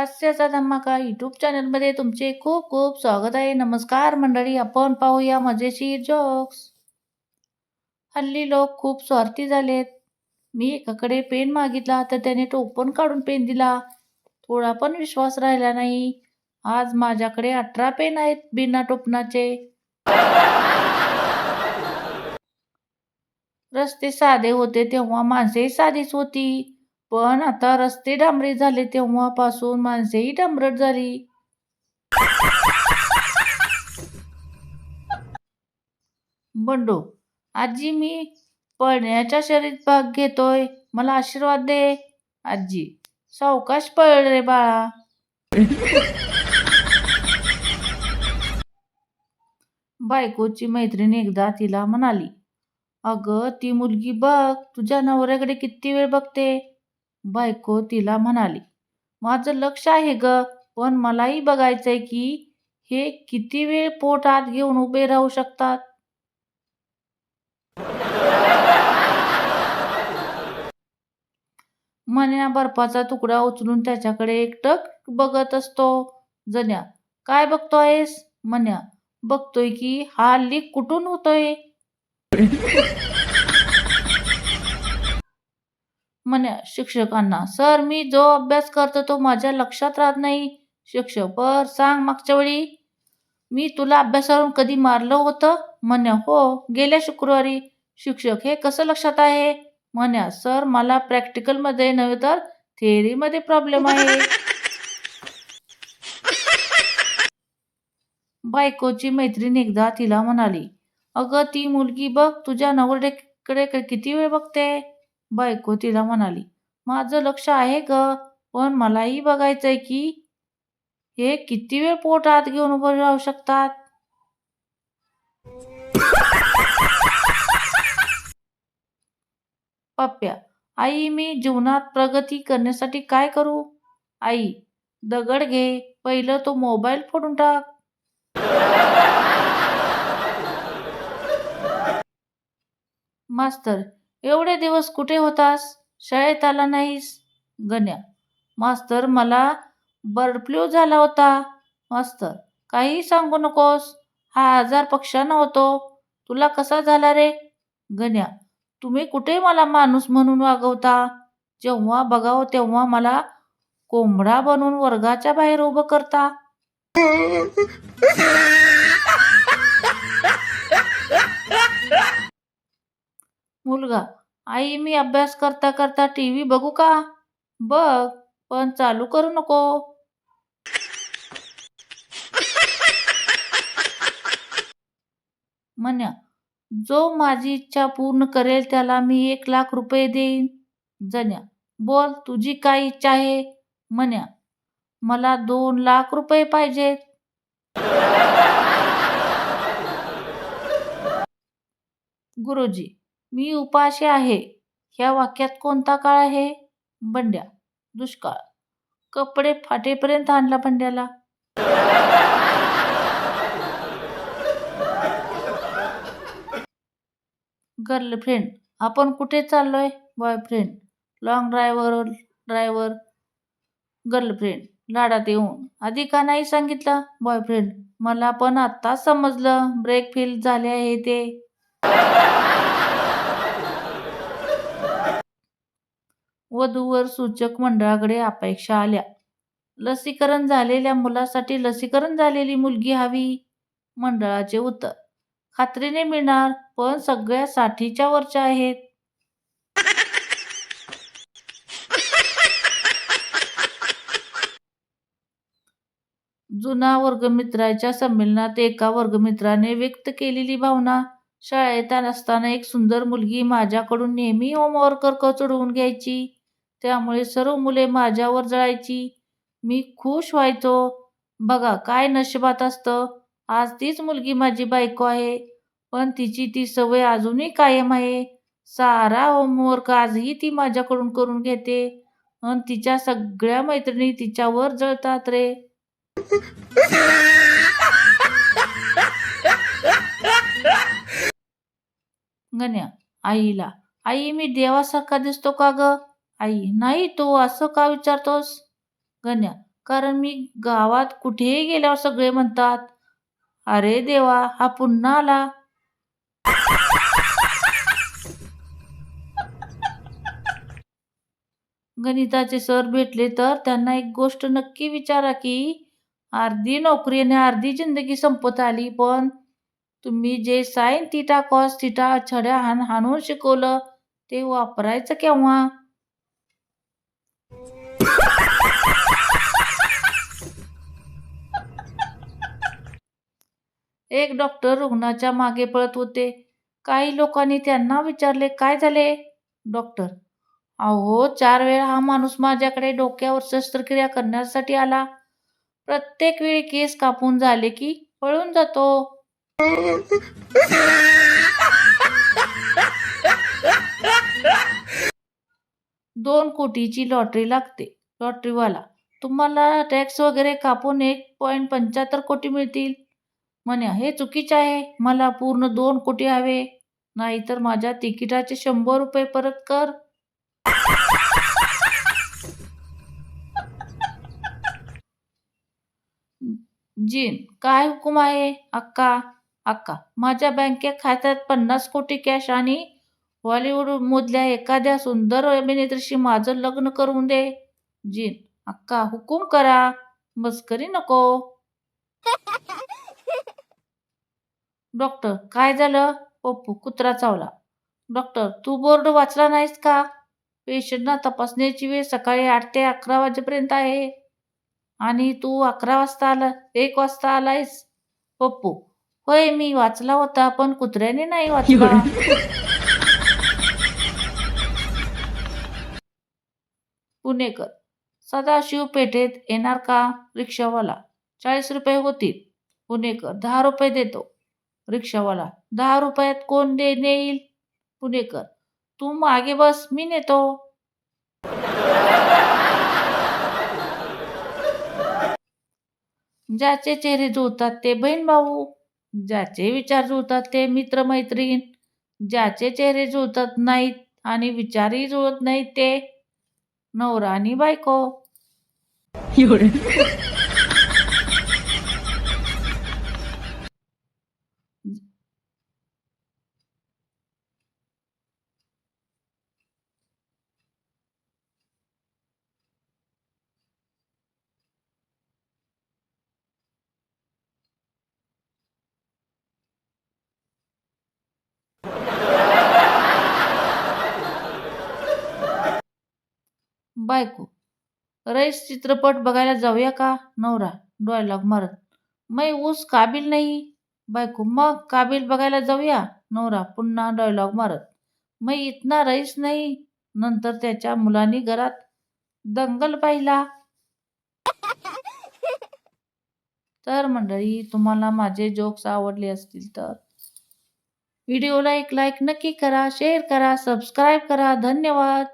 हास्याचा धमाका यूट्यूब चॅनलमध्ये तुमचे खूप खूप स्वागत आहे. नमस्कार मंडळी आपण पाहूया मजेशीर जोक्स हल्ली लोक खूप स्वार्थी झालेत. मी एकाकडे पेन मागितला तर त्याने टोपण काढून पेन दिला. थोडा पण विश्वास राहिला नाही. आज माझ्याकडे अठरा पेन आहेत बिना टोपणाचे. रस्ते साधे होते तेव्हा माणसेही साधीच होती. पण आता रस्ते डांबरे झाले तेव्हापासून माणसेही डांबरट झाली. बंडो आजी मी पळण्याच्या शरीर भाग घेतोय. मला आशीर्वाद दे. आजी सावकाश पळ रे बाळा. बायकोची मैत्रीण एकदा तिला म्हणाली अगं ती मुलगी बघ तुझ्या नवऱ्याकडे किती वेळ बघते? बायको तिला म्हणाली माझं लक्ष आहे ग पण मलाही बघायचंय की हे किती वेळ पोट आत घेऊन उभे राहू शकतात? मन्या बर्फाचा तुकडा उचलून त्याच्याकडे एकटक बघत असतो. जन्या काय बघतोयस? मन्या बघतोय की हा लीक कुठून होतोय? म्हणे शिक्षकांना सर मी जो अभ्यास करतो तो माझ्या लक्षात राहत नाही. शिक्षक बर सांग मागच्या वेळी. मी तुला अभ्यासावरून कधी मारलं होतं? म्हण्या हो गेल्या शुक्रवारी. शिक्षक हे कसं लक्षात आहे? म्हण्या सर मला प्रॅक्टिकलमध्ये नव्हे तर थिअरीमध्ये प्रॉब्लेम आहे. बायकोची मैत्रीण एकदा तिला म्हणाली अगं ती मुलगी बघ तुझ्या नवरडेकडे किती वेळ बघते? बायको तिला म्हणाली माझं लक्ष आहे ग पण मलाही बघायचंय की हे किती वेळ पोट आत घेऊन उभं राहू शकतात? पप्प्या आई मी जीवनात प्रगती करण्यासाठी काय करू? आई दगड घे पहिलं तो मोबाईल फोडून टाक. मास्तर एवढे दिवस कुठे होतास? शाळेत आला नाहीस? गण्या. मास्तर मला बर्ड फ्लू झाला होता. मास्तर काही सांगू नकोस. हा आजार पक्षानं होतो. तुला कसा झाला रे? गण्या तुम्ही कुठे मला माणूस म्हणून वागवता? जेव्हा बघावं तेव्हा मला कोंबडा बनवून वर्गाच्या बाहेर उभं करता. मुलगा. आई मी अभ्यास करता करता टी व्ही बघू का? बघ पण चालू करू नको. म्हण्या जो माझी इच्छा पूर्ण करेल त्याला मी एक लाख रुपये देईन. जन्या बोल तुझी काय इच्छा आहे? म्हण्या मला दोन लाख रुपये पाहिजेत. गुरुजी मी उपाशी आहे. ह्या वाक्यात कोणता काळ आहे? बंड्या दुष्काळ. कपडे फाटेपर्यंत आणला बंड्याला. गर्लफ्रेंड आपण कुठे चाललोय? Boyfriend long driver driver. Girlfriend लाडात येऊन. आधी का नाही सांगितलं? बॉयफ्रेंड मला पण आत्ताच समजलं. ब्रेक फेल झाले आहे ते. वधूवर सूचक मंडळाकडे अपेक्षा आल्या. लसीकरण झालेल्या मुलासाठी लसीकरण झालेली मुलगी हवी मंडळाचे उत्तर. खात्रीने मिळणार पण सगळ्या साठीच्या वरच्या आहेत. जुना वर्गमित्राच्या संमेलनात एका वर्गमित्राने व्यक्त केलेली भावना शाळेत असताना एक सुंदर मुलगी माझ्याकडून नेहमी होमवर्क चढवून घ्यायची. त्यामुळे सर्व मुले माझ्यावर जळायची. मी खुश व्हायचो. बघा काय नशिबात असतं. आज तीच मुलगी माझी बायको आहे. पण तिची ती सवय अजूनही कायम आहे. सारा होमवर्क आजही ती माझ्याकडून करून घेते. आणि तिच्या सगळ्या मैत्रिणी तिच्यावर जळतात रे. गण्या आईला. आई मी देवासारखा दिसतो का ग? आई नाही तू असं का विचारतोस? गण्या कारण मी गावात कुठेही गेल्यावर सगळे म्हणतात अरे देवा हा पुन्हा आला गणिताचे सर भेटले तर त्यांना एक गोष्ट नक्की विचारा की अर्धी नोकरी आणि अर्धी जिंदगी संपत आली पण तुम्ही जे साईन थिटा कॉस थिटा छड्या हाण हाणून शिकवलं ते वापरायचं केव्हा? एक डॉक्टर रुग्णाच्या मागे पळत होते. काही लोकांनी त्यांना विचारले काय झाले? डॉक्टर अहो चार वेळा हा माणूस माझ्याकडे डोक्यावर शस्त्रक्रिया करण्यासाठी आला. प्रत्येक वेळी केस कापून झाले की पळून जातो. दोन कोटीची लॉटरी लागते. लॉटरीवाला तुम्हाला टॅक्स वगैरे कापून एक पॉईंट पंच्याहत्तर कोटी मिळतील. म्हणे हे चुकीचे आहे. मला पूर्ण दोन कोटी हवे. नाहीतर माझ्या तिकिटाचे शंभर रुपये परत कर. जीन काय हुकूम आहे? अक्का अक्का माझ्या बँकेत खात्यात पन्नास कोटी कॅश आणि हॉलिवूड मधल्या एखाद्या सुंदर अभिनेत्रीशी माझं लग्न करून दे. जीन अक्का हुकूम करा. मस्करी नको. डॉक्टर काय झालं? पप्पू कुत्रा चावला. डॉक्टर तू बोर्ड वाचला नाहीस का? पेशंटना तपासण्याची वेळ सकाळी आठ ते अकरा वाजेपर्यंत आहे. आणि तू अकरा वाजता आला एक वाजता आलायस? पप्पू होय मी वाचला होता पण कुत्र्याने नाही वाचला. पुणेकर सदाशिव पेठेत येणार का? रिक्षावाला. चाळीस रुपये होतील. पुणेकर दहा रुपये देतो. रिक्षावाला. दहा रुपयात कोण दे नेईल? पुणेकर. तू मागे बस मी नेतो. ज्याचे चेहरे जुळतात ते बहीण भाऊ ज्याचे विचार जुळतात ते मित्र मैत्रीण ज्याचे चेहरे जुळतात नाहीत आणि विचारही जुळत नाहीत ते नवरा आणि बायको. बायको. रईस चित्रपट बघायला जाऊया का? नवरा. डॉयलॉग मारत. मै ऊस काबिल नाही? बायको मग काबिल बघायला जाऊया? नवरा पुन्हा डॉयलॉग मारत. मै इतना रईस नाही? नंतर त्याच्या मुलांनी घरात दंगल पाहिला. तर मंडळी तुम्हाला माझे जोक्स आवडले असतील तर व्हिडिओला एक लाईक नक्की करा शेअर करा सबस्क्राईब करा. धन्यवाद.